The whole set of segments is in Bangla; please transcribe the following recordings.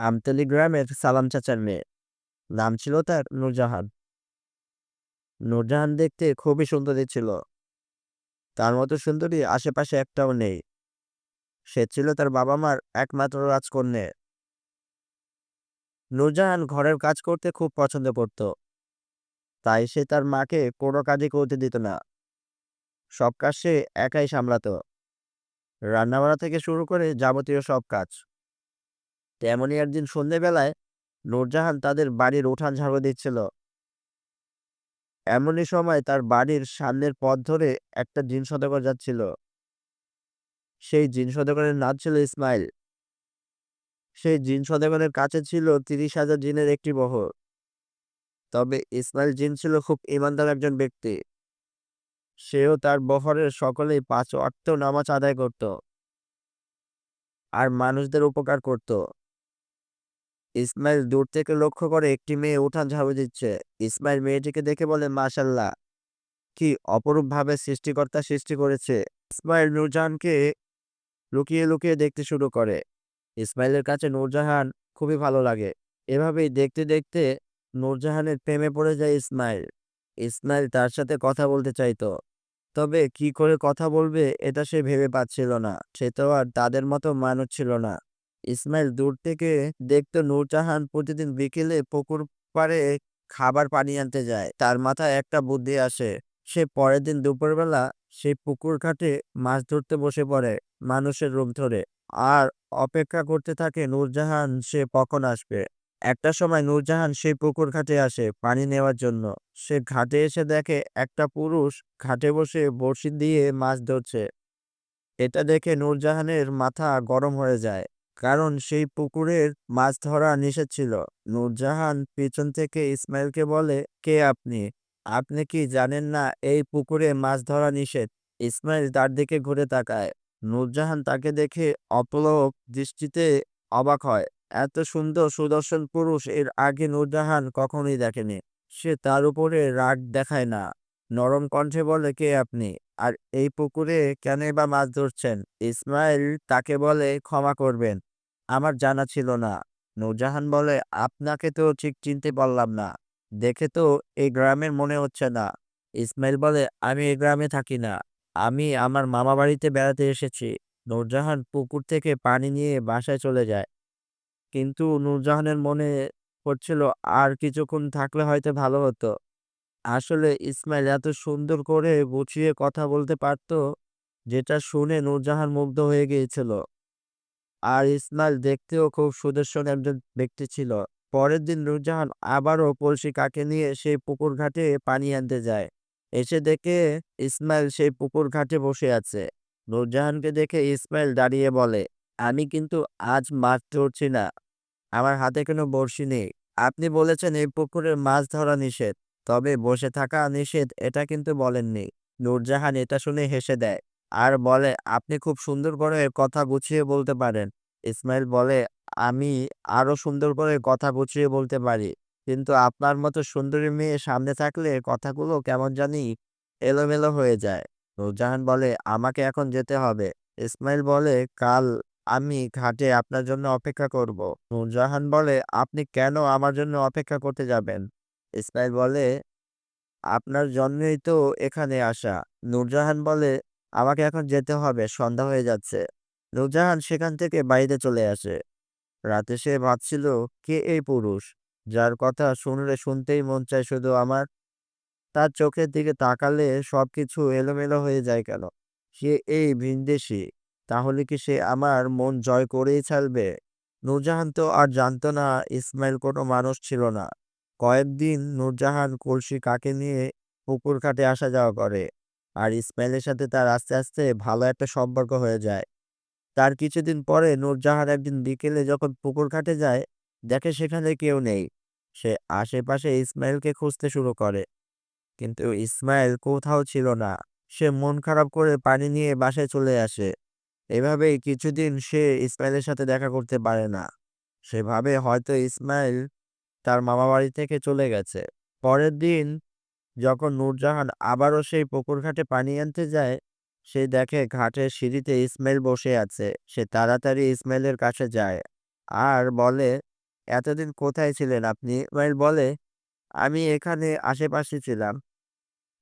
আমতলী গ্রামের সালাম চাচার মেয়ে। নাম ছিল তার নূরজাহান। নূরজাহান দেখতে খুবই সুন্দরী ছিল। তার মতো সুন্দরী আশেপাশে একটাও নেই। সে ছিল তার বাবা মার একমাত্র রাজকন্যে। নূরজাহান ঘরের কাজ করতে খুব পছন্দ করত। তাই সে তার মাকে কোনো কাজই করতে দিত না। সব কাজ সে একাই সামলাতো। রান্নাবাড়া থেকে শুরু করে যাবতীয় সব কাজ। তেমনই একদিন সন্ধেবেলায় নূরজাহান তাদের বাড়ির উঠান ঝাড়ু দিচ্ছিল। এমনই সময় তার বাড়ির সামনের পথ ধরে একটা জিন সদাগর যাচ্ছিল। সেই জিন সদাগরের নাম ছিল ইসমাইল। সেই জিন সদাগরের কাছে ছিল তিরিশ হাজার জিনের একটি বহর তবে ইসমাইল জিন ছিল খুব ইমানদার একজন ব্যক্তি। সেও তার বহরের সকলেই পাঁচ অর্থ নামাজ আদায় করত। আর মানুষদের উপকার করত। ইসমাইল দূর থেকে লক্ষ্য করে একটি মেয়ে উঠান ঝাড়ু দিচ্ছে। ইসমাইল মেয়েটিকে দেখে বলে, মাশাল্লাহ, কি অপরূপভাবে সৃষ্টিকর্তা সৃষ্টি করেছে। ইসমাইল নূরজাহানকে লুকিয়ে লুকিয়ে দেখতে শুরু করে। ইসমাইলের কাছে নূরজাহান খুবই ভালো লাগে। এভাবেই দেখতে দেখতে নূরজাহানের প্রেমে পড়ে যায় ইসমাইল। ইসমাইল তার সাথে কথা বলতে চাইতো। তবে কি করে কথা বলবে এটা সে ভেবে পাচ্ছিল না। সে তো আর তাদের মতো মানুষ ছিল না। ইসমাইল দূর থেকে দেখতো নূরজাহান প্রতিদিন বিকেলে পুকুর পাড়ে খাবার পানি আনতে যায়। তার মাথায় একটা বুদ্ধি আসে। সে পরের দিন দুপুরবেলা সেই পুকুর ঘাটে মাছ ধরতে বসে পড়ে মানুষের রূপ ধরে। আর অপেক্ষা করতে থাকে নূরজাহান, সে কখন আসবে? একটা সময় নূরজাহান সেই পুকুর ঘাটে আসে পানি নেওয়ার জন্য। সে ঘাটে এসে দেখে একটা পুরুষ ঘাটে বসে বড়শি দিয়ে মাছ ধরছে। এটা দেখে নূরজাহানের মাথা গরম হয়ে যায়। কারণ সেই পুকুরের মাছ ধরা নিষেধ ছিল। নূরজাহান পিছন থেকে ইসমাইলকে বলে, কে আপনি? আপনি কি জানেন না এই পুকুরে মাছ ধরা নিষেধ? ইসমাইল তার দিকে ঘুরে তাকায়। নূরজাহান তাকে দেখে অপলক দৃষ্টিতে অবাক হয়। এত সুন্দর সুদর্শন পুরুষ এর আগে নূরজাহান কখনোই দেখেনি। সে তার উপরে রাগ দেখায় না। নরম কণ্ঠে বলে, কে আপনি? আর এই পুকুরে কেন বা মাছ ধরছেন? ইসমাইল তাকে বলে, ক্ষমা করবেন। আমার জানা ছিল না। নূরজাহান বলে, আপনাকে তো ঠিক চিনতে পারলাম না। দেখে তো এই গ্রামের মনে হচ্ছে না। ইসমাইল বলে, আমি এই গ্রামে থাকি না। আমি আমার মামা বাড়িতে বেড়াতে এসেছি। নূরজাহান পুকুর থেকে পানি নিয়ে বাসায় চলে যায়। কিন্তু নূরজাহানের মনে হচ্ছিল, আর কিছুক্ষণ থাকলে হয়তো ভালো হতো। আসলে ইসমাইল এত সুন্দর করে গুছিয়ে কথা বলতে পারতো, যেটা শুনে নূরজাহান মুগ্ধ হয়ে গিয়েছিল। আর ইসমাইল দেখতেও খুব সুদর্শন একজন ব্যক্তি ছিল। পরের দিন নূরজাহান আবারও কলসি কাকে নিয়ে সেই পুকুর ঘাটে পানি আনতে যায়। এসে দেখে ইসমাইল সেই পুকুর ঘাটে বসে আছে। নূরজাহানকে দেখে ইসমাইল দাঁড়িয়ে বলে, আমি কিন্তু আজ মাছ ধরছি না। আমার হাতে কোনো বড়শি নেই। আপনি বলেছেন এই পুকুরে মাছ ধরা নিষেধ। তবে বসে থাকা নিষেধ এটা কিন্তু বলেননি। নূরজাহান এটা শুনে হেসে দেয়। আর বলে, আপনি খুব সুন্দর করে কথা গুছিয়ে বলতে পারেন। ইসমাইল বলে, আমি আরও সুন্দর করে কথা গুছিয়ে বলতে পারি। কিন্তু আপনার মতো সুন্দরী মেয়ে সামনে থাকলে কথাগুলো কেমন জানি এলোমেলো হয়ে যায়। নূরজাহান বলে, আমাকে এখন যেতে হবে। ইসমাইল বলে, কাল আমি ঘাটে আপনার জন্য অপেক্ষা করব। নূরজাহান বলে, আপনি কেন আমার জন্য অপেক্ষা করতে যাবেন? ইসমাইল বলে, আপনার জন্যই তো এখানে আসা। নূরজাহান বলে আমাকে এখন যেতে হবে, সন্ধ্যা হয়ে যাচ্ছে। নূরজাহান সেখান থেকে বাড়িতে চলে আসে। রাতে সে ভাবছিল, কে এই পুরুষ? যার কথা শুনলে শুনতেই মন চায় শুধু আমার? তার চোখের দিকে তাকালে সবকিছু এলোমেলো হয়ে যায় কেন? সে এই ভিনদেশি, তাহলে কি সে আমার মন জয় করেই ছাড়বে? নূরজাহান তো আর জানতো না, ইসমাইল কোনো মানুষ ছিল না। কয়েকদিন নূরজাহান কলসি কাকে নিয়ে পুকুর ঘাটে আসা যাওয়া করে। আর ইসমাইলের সাথে তার আস্তে আস্তে ভালো একটা সম্পর্ক হয়ে যায়। তার কিছুদিন পরে নূরজাহান একদিন বিকেলে যখন পুকুর ঘাটে যায়, দেখে সেখানে কেউ নেই। সে আশেপাশে ইসমাইলকে খুঁজতে শুরু করে। কিন্তু ইসমাইল কোথাও ছিল না। সে মন খারাপ করে পানি নিয়ে বাসায় চলে আসে। এভাবেই কিছুদিন সে ইসমাইলের সাথে দেখা করতে পারে না। সেভাবে হয়তো ইসমাইল তার মামা বাড়ি থেকে চলে গেছে। পরের দিন যখন নূরজাহান আবারও সেই পুকুর ঘাটে পানি আনতে যায় সে দেখে ঘাটের সিঁড়িতে ইসমাইল বসে আছে সে তাড়াতাড়ি ইসমাইলের কাছে যায় আর বলে এতদিন কোথায় ছিলেন আপনি?" ইসমাইল বলে, "আমি এখানে আশেপাশে ছিলাম।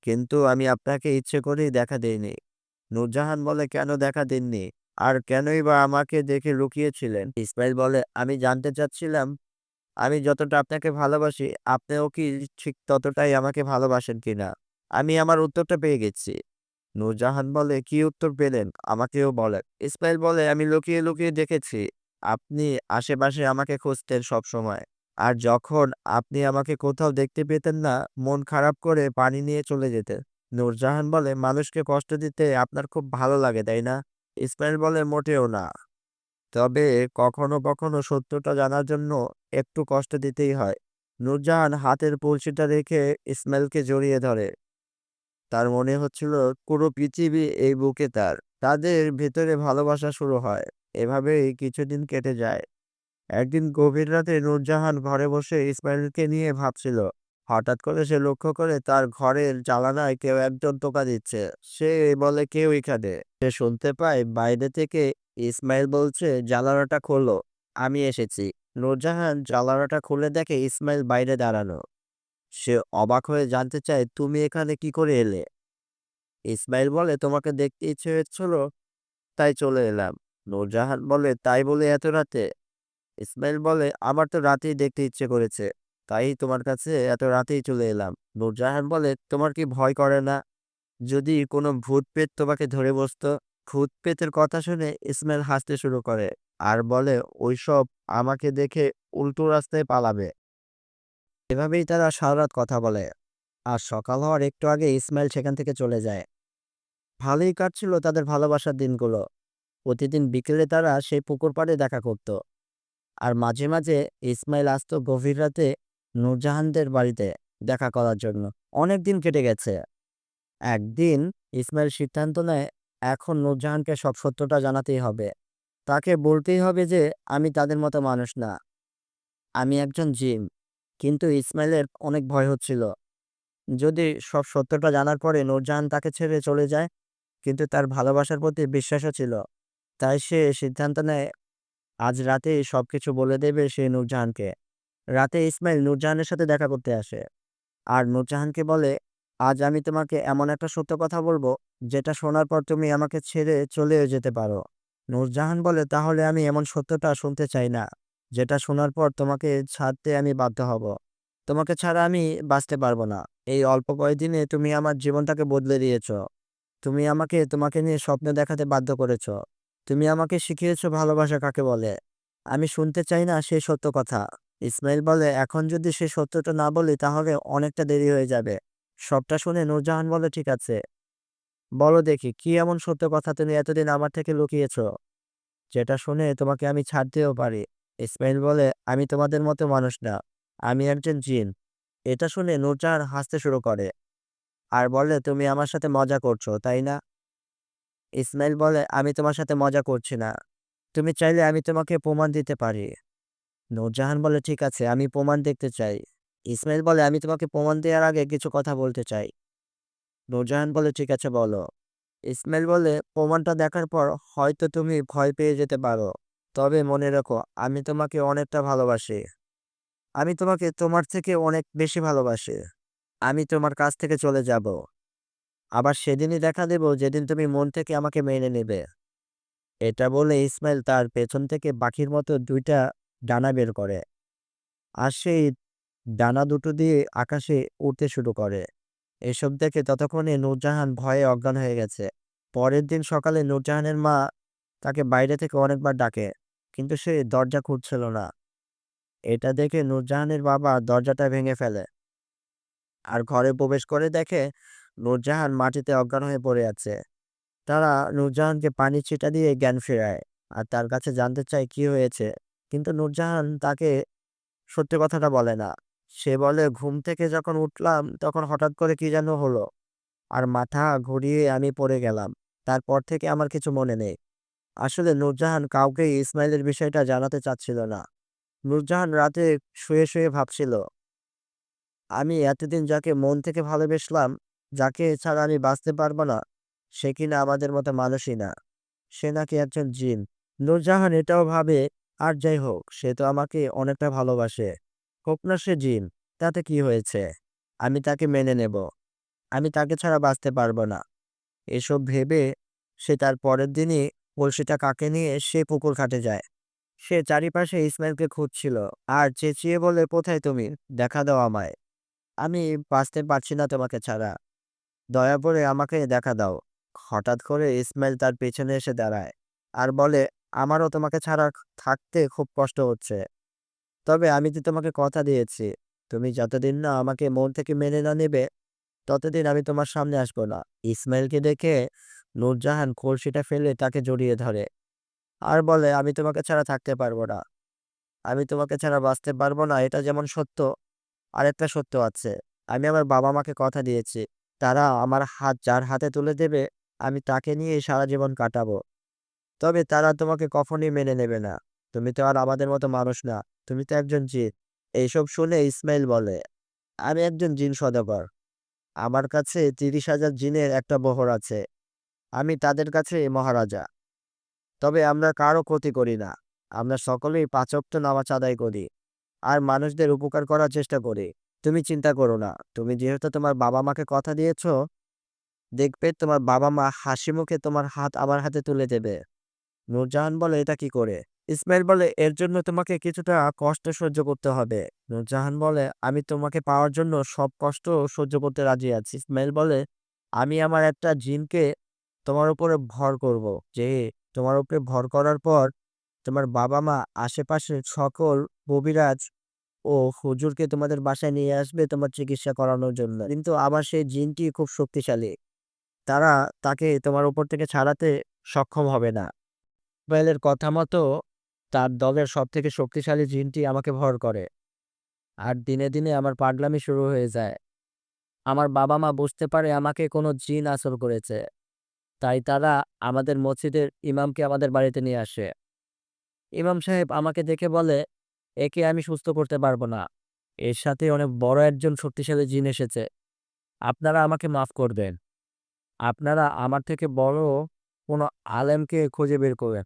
কিন্তু আমি আপনাকে ইচ্ছে করেই দেখা দিইনি নূরজাহান বলে, "কেন দেখা দেননি? আর কেনই বা আমাকে দেখে লুকিয়েছিলেন?" ইসমাইল বলে, "আমি জানতে চাচ্ছিলাম, আমি যতটা আপনাকে ভালোবাসি, আপনিও কি ঠিক ততটাই আমাকে ভালোবাসেন কিনা? আমি আমার উত্তরটা পেয়ে গেছি।" নূরজাহান বলে, "কি উত্তর পেলেন? আমাকেও বলেন।" ইসমাইল বলে, "আমি লুকিয়ে, লুকিয়ে দেখেছি। আপনি আশেপাশে আমাকে খুঁজতেন সবসময়। আর যখন আপনি আমাকে কোথাও দেখতে পেতেন না, মন খারাপ করে পানি নিয়ে চলে যেতেন।" নূরজাহান বলে, "মানুষকে কষ্ট দিতে আপনার খুব ভালো লাগে, তাই না?" ইসমাইল বলে, "মোটেও না। তবে কখনো, কখনো সত্যটা জানার জন্য একটু কষ্ট দিতেই হয়।" নূরজাহান হাতের কলসিটা রেখে ইসমাইলকে জড়িয়ে ধরে। তার মনে হচ্ছিল পুরো পৃথিবী এই বুকে তার। তাদের ভেতরে ভালোবাসা শুরু হয়। এভাবেই কিছুদিন কেটে যায়। একদিন গভীর রাতে নূরজাহান ঘরে বসে ইসমাইলকে নিয়ে ভাবছিল। হঠাৎ করে সে লক্ষ্য করে তার ঘরের জানালায় কেউ একজন টোকা দিচ্ছে। সে বলে, "কেউ এখানে?" সে শুনতে পায় বাইরে থেকে ইসমাইল বলছে, "জানালাটা খোলো, আমি এসেছি।" নূরজাহান জানালাটা খুলে দেখে ইসমাইল বাইরে দাঁড়ানো। সে অবাক হয়ে জানতে চায়, "তুমি এখানে কি করে এলে?" ইসমাইল বলে, "তোমাকে দেখতে ইচ্ছে হচ্ছিল, তাই চলে এলাম।" নূরজাহান বলে, "তাই বলে এত রাতে?" ইসমাইল বলে, "আমার তো রাতেই দেখতে ইচ্ছে করেছে, তাই তোমার কাছে এত রাতেই চলে এলাম।" নূরজাহান বলে, "তোমার কি ভয় করে না? যদি কোনো ভূত-প্রেত তোমাকে ধরে বসতো?" ভূত-প্রেতের কথা শুনে ইসমাইল হাসতে শুরু করে আর বলে, "ওইসব আমাকে দেখে উল্টো রাস্তায় পালাবে।" এভাবেই তারা সারারাত কথা বলে। আর সকাল হওয়ার একটু আগে ইসমাইল সেখান থেকে চলে যায়। ভালোই কাটছিল তাদের ভালোবাসার দিনগুলো। প্রতিদিন বিকেলে তারা সেই পুকুর পাড়ে দেখা করত। আর মাঝে, মাঝে ইসমাইল আসতো গভীর রাতে নূরজাহানদের বাড়িতে দেখা করার জন্য। অনেক দিন কেটে গেছে। একদিন ইসমাইল সিদ্ধান্ত নেয়, এখন নূরজাহানকে সব সত্যটা জানাতেই হবে। তাকে বলতেই হবে যে, "আমি তাদের মতো মানুষ না। আমি একজন জিম কিন্তু ইসমাইলের অনেক ভয় হচ্ছিল। যদি সব সত্যটা জানার পরে নূরজাহান তাকে ছেড়ে চলে যায়, কিন্তু তার ভালোবাসার প্রতি বিশ্বাসও ছিল। তাই সে সিদ্ধান্ত নেয়, আজ রাতেই সবকিছু বলে দেবে সে নূরজাহানকে। রাতে ইসমাইল নূরজাহানের সাথে দেখা করতে আসে। আর নূরজাহানকে বলে, "আজ আমি তোমাকে এমন একটা সত্য কথা বলব, যেটা শোনার পর তুমি আমাকে ছেড়ে চলেও যেতে পারো।" নূরজাহান বলে, "তাহলে আমি এমন সত্যটা শুনতে চাই না, যেটা শোনার পর তোমাকে ছাড়তে আমি বাধ্য হব। তোমাকে ছাড়া আমি বাঁচতে পারব না। এই অল্প কয়েকদিনে তুমি আমার জীবনটাকে বদলে দিয়েছ। তুমি আমাকে তোমাকে নিয়ে স্বপ্ন দেখাতে বাধ্য করেছ। তুমি আমাকে শিখিয়েছ ভালোবাসা কাকে বলে। আমি শুনতে চাই না সেই সত্য কথা।" ইসমাইল বলে, "এখন যদি সে সত্যটা না বলি তাহলে অনেকটা দেরি হয়ে যাবে।" সবটা শুনে নূরজাহান বলে, "ঠিক আছে। বলো দেখি, কি এমন সত্য কথা তুমি এতদিন আমার থেকে লুকিয়েছ, যেটা শুনে তোমাকে আমি ছাড়তেও পারি?" ইসমাইল বলে, "আমি তোমাদের মতো মানুষ না। আমি একজন জিন।" এটা শুনে নূরজাহান হাসতে শুরু করে আর বলে, "তুমি আমার সাথে মজা করছ, তাই না?" ইসমাইল বলে, "আমি তোমার সাথে মজা করছি না। তুমি চাইলে আমি তোমাকে প্রমাণ দিতে পারি।" নূরজাহান বলে, "ঠিক আছে, আমি প্রমাণ দেখতে চাই।" ইসমাইল বলে, "আমি তোমাকে প্রমাণ দেওয়ার আগে কিছু কথা বলতে চাই।" নূরজাহান বলে, "ঠিক আছে, বলো।" ইসমাইল বলে, "প্রমাণটা দেখার পর হয়তো তুমি ভয় পেয়ে যেতে পারো। তবে মনে রেখো, আমি তোমাকে অনেকটা ভালোবাসি। আমি তোমাকে তোমার থেকে অনেক বেশি ভালোবাসি। আমি তোমার কাছ থেকে চলে যাব। আবার সেদিনই দেখা দেব যেদিন তুমি মন থেকে আমাকে মেনে নেবে।" এটা বলে ইসমাইল তার পেছন থেকে বাকির মতো দুইটা ডানা বের করে। আর সেই ডানা দুটো দিয়ে আকাশে উড়তে শুরু করে। এসব দেখে ততক্ষণে নূরজাহান ভয়ে অজ্ঞান হয়ে গেছে। পরের দিন সকালে নূরজাহানের মা তাকে বাইরে থেকে অনেকবার ডাকে, কিন্তু সে দরজা খুঁজছিল না। এটা দেখে নূরজাহানের বাবা দরজাটা ভেঙে ফেলে। আর ঘরে প্রবেশ করে দেখে নূরজাহান মাটিতে অজ্ঞান হয়ে পড়ে আছে। তারা নূরজাহানকে পানি ছিটা দিয়ে জ্ঞান ফেরায় আর তার কাছে জানতে চায় কি হয়েছে। কিন্তু নূরজাহান তাকে সত্যি কথাটা বলে না। সে বলে, "ঘুম থেকে যখন উঠলাম তখন হঠাৎ করে কি যেন হলো। আর মাথা ঘুরিয়ে আমি পড়ে গেলাম। তারপর থেকে আমার কিছু মনে নেই।" আসলে নূরজাহান কাউকেই ইসমাইলের বিষয়টা জানাতে চাচ্ছিল না। নূরজাহান রাতে শুয়ে, শুয়ে ভাবছিল, "আমি এতদিন যাকে মন থেকে ভালোবেসলাম, যাকে ছাড়া আমি বাঁচতে পারব না, সে কিনা আমাদের মতো মানুষই না। সে নাকি একজন জিন।" নূরজাহান এটাও ভাবে, আর যাই হোক সে তো আমাকে অনেকটা ভালোবাসে হোক না সে জিন, তাতে কি হয়েছে? আমি তাকে মেনে নেব। আমি তাকে ছাড়া বাঁচতে পারব না। এসব ভেবে সে তার পরের দিনই কলসিটা কাকে নিয়ে সে পুকুর ঘাটে যায়। সে চারিপাশে ইসমাইলকে খুঁজছিল। আর চেঁচিয়ে বলে কোথায় তুমি? দেখা দাও আমায়। আমি বাঁচতে পারছি না তোমাকে ছাড়া। দয়া করে আমাকে দেখা দাও। হঠাৎ করে ইসমাইল তার পেছনে এসে দাঁড়ায়। আর বলে, আমারও তোমাকে ছাড়া থাকতে খুব কষ্ট হচ্ছে। তবে আমি তো তোমাকে কথা দিয়েছি, তুমি যতদিন না আমাকে মন থেকে মেনে না নেবে, ততদিন আমি তোমার সামনে আসব না। ইসমাইলকে দেখে নূরজাহান কলসিটা ফেলে তাকে জড়িয়ে ধরে। আর বলে, আমি তোমাকে ছাড়া থাকতে পারব না। আমি তোমাকে ছাড়া বাঁচতে পারব না। এটা যেমন সত্য, আরেকটা সত্য আছে। আমি আমার বাবা মাকে কথা দিয়েছি। তারা আমার হাত যার হাতে তুলে দেবে, আমি তাকে নিয়ে সারা জীবন কাটাবো। তবে তারা তোমাকে কখনই মেনে নেবে না। তুমি তো আর আমাদের মতো মানুষ না। তুমি তো একজন জিন। এইসব শুনে ইসমাইল বলে, আমি একজন জিন সদাগর। আমার কাছে তিরিশ হাজার জিনের একটা বহর আছে। আমি তাদের কাছে মহারাজা। তবে আমরা কারও ক্ষতি করি না। আমরা সকলেই পাঁচক্ত নামাজ আদায় করি আর মানুষদের উপকার করার চেষ্টা করি। তুমি চিন্তা করো না। তুমি যেহেতু তোমার বাবা মাকে কথা দিয়েছ, দেখবে তোমার বাবা মা হাসি মুখে তোমার হাত আমার হাতে তুলে দেবে। নূরজাহান বলে, এটা কি করে? ইসমাইল বলে, এর জন্য তোমাকে কিছুটা কষ্ট সহ্য করতে হবে। নূরজাহান বলে, আমি তোমাকে পাওয়ার জন্য সব কষ্ট সহ্য করতে রাজি আছি। ইসমাইল বলে, আমি আমার একটা জিনকে তোমার উপরে ভর করব। যে তোমার উপরে ভর করার পর তোমার বাবা মা আশেপাশে সকল কবিরাজ ও হুজুরকে তোমাদের বাসায় নিয়ে আসবে তোমার চিকিৎসা করানোর জন্য। কিন্তু আবার সেই জিনটি খুব শক্তিশালী। তারা তাকে তোমার উপর থেকে ছাড়াতে সক্ষম হবে না। ইসমাইলের কথা মতো তার দলের সব থেকে শক্তিশালী জিনটি আমাকে ভর করে। আর দিনে দিনে আমার পাগলামি শুরু হয়ে যায়। আমার বাবা মা বুঝতে পারে আমাকে কোনো জিন আসর করেছে। তাই তারা আমাদের মসজিদের ইমামকে আমাদের বাড়িতে নিয়ে আসে। ইমাম সাহেব আমাকে দেখে বলে, একে আমি সুস্থ করতে পারব না। এর সাথে অনেক বড় একজন শক্তিশালী জিন এসেছে। আপনারা আমাকে মাফ করবেন। আপনারা আমার থেকে বড় কোনো আলেমকে খুঁজে বের করবেন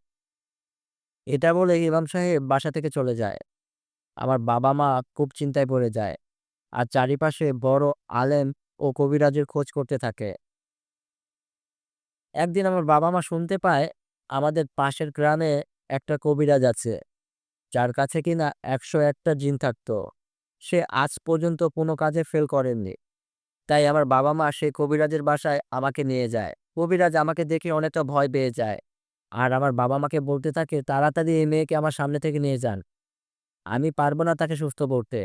এটা বলে ইমাম সাহেব বাসা থেকে চলে যায়। আমার বাবা মা খুব চিন্তায় পড়ে যায়। আর চারিপাশে বড় আলেম ও কবিরাজের খোঁজ করতে থাকে। একদিন আমার বাবা মা শুনতে পায় আমাদের পাশের গ্রামে একটা কবিরাজ আছে, যার কাছে কিনা একশো একটা জিন থাকতো। সে আজ পর্যন্ত কোনো কাজে ফেল করেননি। তাই আমার বাবা মা সেই কবিরাজের বাসায় আমাকে নিয়ে যায়। কবিরাজ আমাকে দেখে অনেকটা ভয় পেয়ে যায়। আর আমার বাবা মাকে বলতে থাকে, তাড়াতাড়ি এই মেয়েকে আমার সামনে থেকে নিয়ে যান। আমি পারব না তাকে সুস্থ করতে।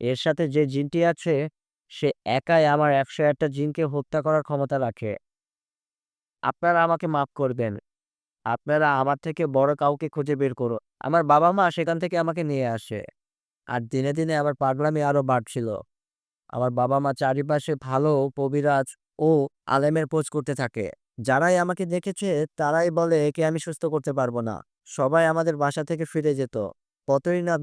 এর সাথে যে জিনটি আছে, সে একাই আমার একশো একটা জিনকে হত্যা করার ক্ষমতা রাখে। আপনারা আমাকে মাফ করবেন। আপনারা আমার থেকে বড় কাউকে খুঁজে বের করো আমার বাবা মা সেখান থেকে আমাকে নিয়ে আসে। আর দিনে দিনে আমার পাগলামি আরও বাড়ছিল। আমার বাবা মা চারিপাশে ভালো কবিরাজ ও আলেমের পোজ করতে থাকে। যারাই আমাকে দেখেছে, তারাই বলে একে আমি সুস্থ করতে পারব না। সবাই আমাদের বাসা থেকে ফিরে যেত। কতই না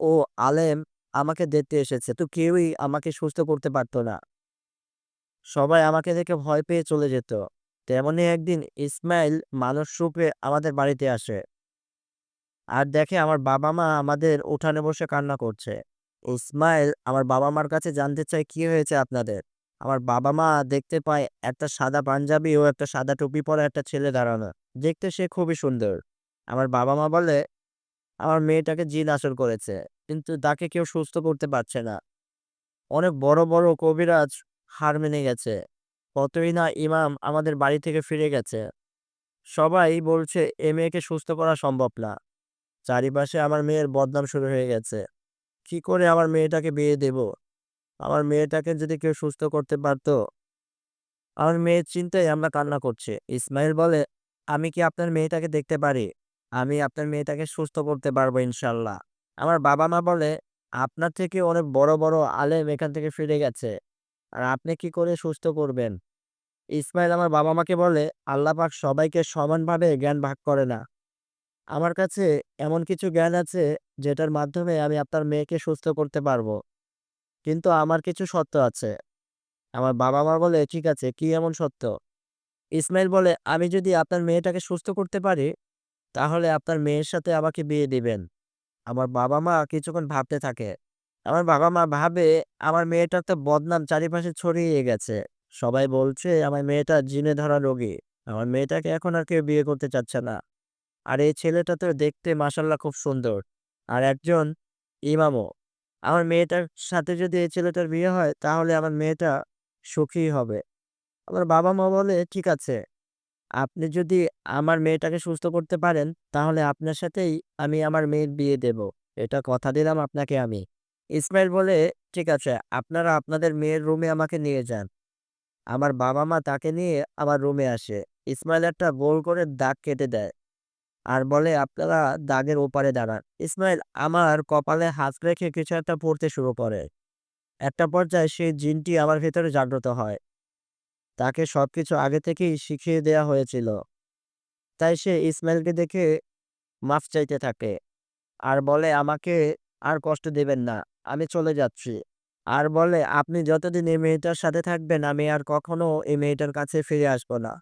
ও আলেম আমাকে দেখতে এসেছে, তো কেউই আমাকে সুস্থ করতে পারতো না। সবাই আমাকে দেখে ভয় পেয়ে চলে যেত। তেমনি একদিন ইসমাইল মানুষ রূপে আমাদের বাড়িতে আসে। আর দেখে আমার বাবা মা আমাদের উঠানে বসে কান্না করছে। ইসমাইল আমার বাবা মার কাছে জানতে চায়, কি হয়েছে আপনাদের? আমার বাবা মা দেখতে পায় একটা সাদা পাঞ্জাবি ও একটা সাদা টুপি পরা একটা ছেলে দাঁড়ানো। দেখতে সে খুবই সুন্দর। আমার বাবা মা বলে, আমার মেয়েটাকে জিন আসর করেছে, কিন্তু তাকে কেউ সুস্থ করতে পারছে না। অনেক বড় বড় কবিরাজ হার মেনে গেছে। কতই না ইমাম আমাদের বাড়ি থেকে ফিরে গেছে। সবাই বলছে, এ মেয়েকে সুস্থ করা সম্ভব না। চারিপাশে আমার মেয়ের বদনাম শুরু হয়ে গেছে। কি করে আমার মেয়েটাকে বিয়ে দেব? আমার মেয়েটাকে যদি কেউ সুস্থ করতে পারতো। আমার মেয়ের চিন্তায় আমরা কান্না করছে। ইসমাইল বলে, আমি কি আপনার মেয়েটাকে দেখতে পারি? আমি আপনার মেয়েটাকে সুস্থ করতে পারব ইনশাল্লাহ। আমার বাবা মা বলে, আপনার থেকে অনেক বড় বড় আলেম এখান থেকে ফিরে গেছে। আর আপনি কি করে সুস্থ করবেন? ইসমাইল আমার বাবা মাকে বলে, আল্লাহ পাক সবাইকে সমানভাবে জ্ঞান ভাগ করে না। আমার কাছে এমন কিছু জ্ঞান আছে, যেটার মাধ্যমে আমি আপনার মেয়েকে সুস্থ করতে পারব। কিন্তু আমার কিছু সত্য আছে আমার বাবা মা বলে, ঠিক আছে, কি এমন সত্য ইসমাইল বলে, আমি যদি আপনার মেয়েটাকে সুস্থ করতে পারি, তাহলে আপনার মেয়ের সাথে আমাকে বিয়ে দিবেন। আমার বাবা-মা কিছুক্ষণ ভাবতে থাকে। আমার বাবা-মা ভাবে, আমার মেয়েটার তো বদনাম চারিপাশে ছড়িয়ে গেছে। সবাই বলছে, আমার মেয়েটা জিনে ধরা রোগী। আমার মেয়েটাকে এখন আর কেউ বিয়ে করতে চাচ্ছে না। আর এই ছেলেটা তো দেখতে মাশাআল্লাহ খুব সুন্দর। আর একজন ইমামও। আমার মেয়েটার সাথে যদি এই ছেলেটার বিয়ে হয় তাহলে আমার মেয়েটা সুখী হবে। আমার বাবা-মা বলে, "ঠিক আছে। আপনি যদি আমার মেয়েটাকে সুস্থ করতে পারেন তাহলে আপনার সাথেই আমি আমার মেয়ের বিয়ে দেব। এটা কথা দিলাম আপনাকে আমি।" ইসমাইল বলে, "ঠিক আছে, আপনারা আপনাদের মেয়ের রুমে আমাকে নিয়ে যান।" আমার বাবা-মা তাকে নিয়ে আমার রুমে আসে। ইসমাইল একটা গোল করে দাগ কেটে দেয়। আর বলে, "আপনারা দাগের ওপারে দাঁড়ান।" ইসমাইল আমার কপালে হাত রেখে কিছু একটা পড়তে শুরু করে। একটা পর্যায়ে সেই জিনটি আমার ভেতরে জাগ্রত হয়। তাকে সবকিছু আগে থেকেই শিখিয়ে দেয়া হয়েছিল। তাই সে ইসমাইলকে দেখে মাফ চাইতে থাকে। আর বলে, "আমাকে আর কষ্ট দেবেন না। আমি চলে যাচ্ছি।" আর বলে, "আপনি যতদিন এই মেয়েটার সাথে থাকবেন আমি আর কখনো এই মেয়েটার কাছে ফিরে আসব না।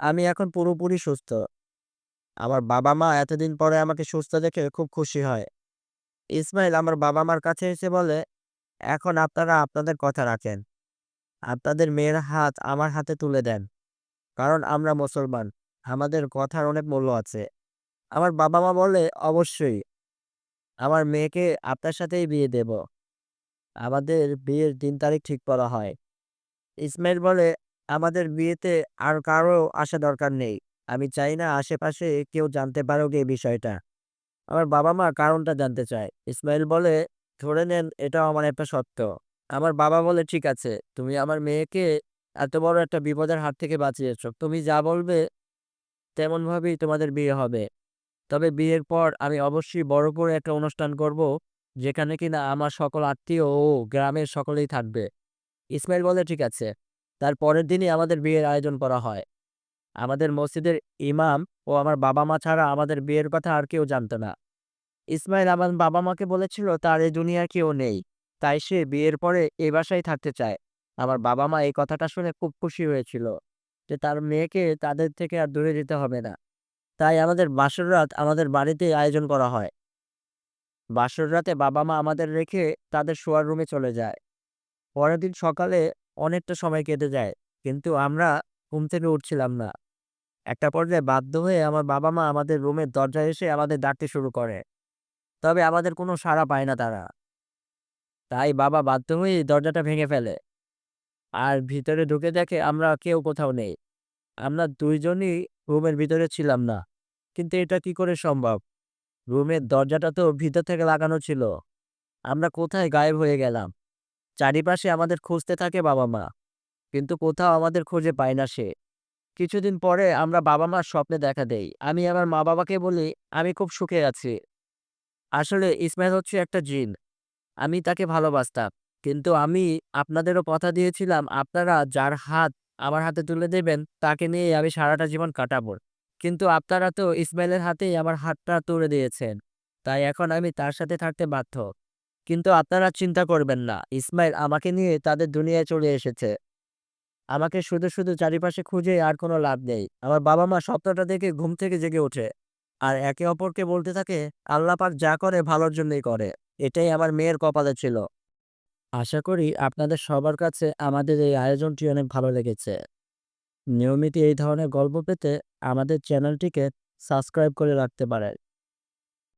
আমি এখন পুরোপুরি সুস্থ।" আমার বাবা-মা এতদিন পরে আমাকে সুস্থ দেখে খুব খুশি হয়। ইসমাইল আমার বাবা-মার কাছে এসে বলে, "এখন আপনারা আপনাদের কথা রাখেন। আপনাদের মেয়ের হাত আমার হাতে তুলে দেন। কারণ আমরা মুসলমান। আমাদের কথার অনেক মূল্য আছে।" আমার বাবা-মা বলে, "অবশ্যই। আমার মেয়েকে আপনার সাথেই বিয়ে দেব।" আমাদের বিয়ের দিন তারিখ ঠিক করা হয়। ইসমাইল বলে, "আমাদের বিয়েতে আর কারও আসা দরকার নেই। আমি চাই না আশেপাশে কেউ জানতে পারুক এই বিষয়টা।" আমার বাবা-মা কারণটা জানতে চায়। ইসমাইল বলে, "ধরে নেন এটাও আমার একটা সত্য।" আমার বাবা বলে, "ঠিক আছে, তুমি আমার মেয়েকে এত বড় একটা বিপদের হাত থেকে বাঁচিয়েছ। তুমি যা বলবে তেমনভাবেই তোমাদের বিয়ে হবে। তবে বিয়ের পর আমি অবশ্যই বড় করে একটা অনুষ্ঠান করব, যেখানে কিনা আমার সকল আত্মীয় ও গ্রামের সকলেই থাকবে।" ইসমাইল বলে, "ঠিক আছে।" তার পরের দিনই আমাদের বিয়ের আয়োজন করা হয়। আমাদের মসজিদের ইমাম ও আমার বাবা-মা ছাড়া আমাদের বিয়ের কথা আর কেউ জানত না। ইসমাইল আমার বাবা-মাকে বলেছিল, তার এই দুনিয়ায় কেউ নেই। তাই সে বিয়ের পরে এ বাসায় থাকতে চায়। আমার বাবা-মা এই কথাটা শুনে খুব খুশি হয়েছিল যে, তার মেয়েকে তাদের থেকে আর দূরে যেতে হবে না। তাই আমাদের বাসর রাত আমাদের বাড়িতে আয়োজন করা হয়। বাসর রাতে বাবা-মা আমাদের রেখে তাদের শোয়ার রুমে চলে যায়। পরের দিন সকালে অনেকটা সময় কেটে যায়। কিন্তু আমরা ঘুম থেকে উঠছিলাম না। একটা পর্যায়ে বাধ্য হয়ে আমার বাবা-মা আমাদের রুমের দরজায় এসে আমাদের ডাকতে শুরু করে। তবে আমাদের কোনো সাড়া পায় না তারা। তাই বাবা বাধ্য হয়ে দরজাটা ভেঙে ফেলে। আর ভিতরে ঢুকে দেখে আমরা কেউ কোথাও নেই। আমরা দুইজনই রুমের ভিতরে ছিলাম না। কিন্তু এটা কি করে সম্ভব? রুমের দরজাটা তো ভিতর থেকে লাগানো ছিল। আমরা কোথায় গায়েব হয়ে গেলাম? চারিপাশে আমাদের খুঁজতে থাকে বাবা-মা। কিন্তু কোথাও আমাদের খুঁজে পায় না সে। কিছুদিন পরে আমরা বাবা-মার স্বপ্নে দেখা দেই। আমি আমার মা-বাবাকে বলি, "আমি খুব সুখে আছি। আসলে ইসমাইল হচ্ছে একটা জিন। আমি তাকে ভালোবাসতাম। কিন্তু আমি আপনাদেরও কথা দিয়েছিলাম আপনারা যার হাত আমার হাতে তুলে দেবেন তাকে নিয়েই আমি সারাটা জীবন কাটাবো। কিন্তু আপনারা তো ইসমাইলের হাতেই আমার হাতটা তুলে দিয়েছেন। তাই এখন আমি তার সাথে থাকতে বাধ্য। কিন্তু আপনারা চিন্তা করবেন না। ইসমাইল আমাকে নিয়ে তাদের দুনিয়ায় চলে এসেছে। আমাকে শুধু, শুধু চারিপাশে খুঁজে আর কোনো লাভ নেই।" আমার বাবা-মা স্বপ্নটা দেখে ঘুম থেকে জেগে ওঠে। আর একে অপরকে বলতে থাকে, "আল্লাহ পাক যা করে ভালোর জন্যই করে। এটাই আমার মেয়ের কপালে ছিল।" আশা করি আপনাদের সবার কাছে আমাদের এই আয়োজনটি অনেক ভালো লেগেছে। নিয়মিত এই ধরনের গল্প পেতে আমাদের চ্যানেলটিকে সাবস্ক্রাইব করে রাখতে পারেন।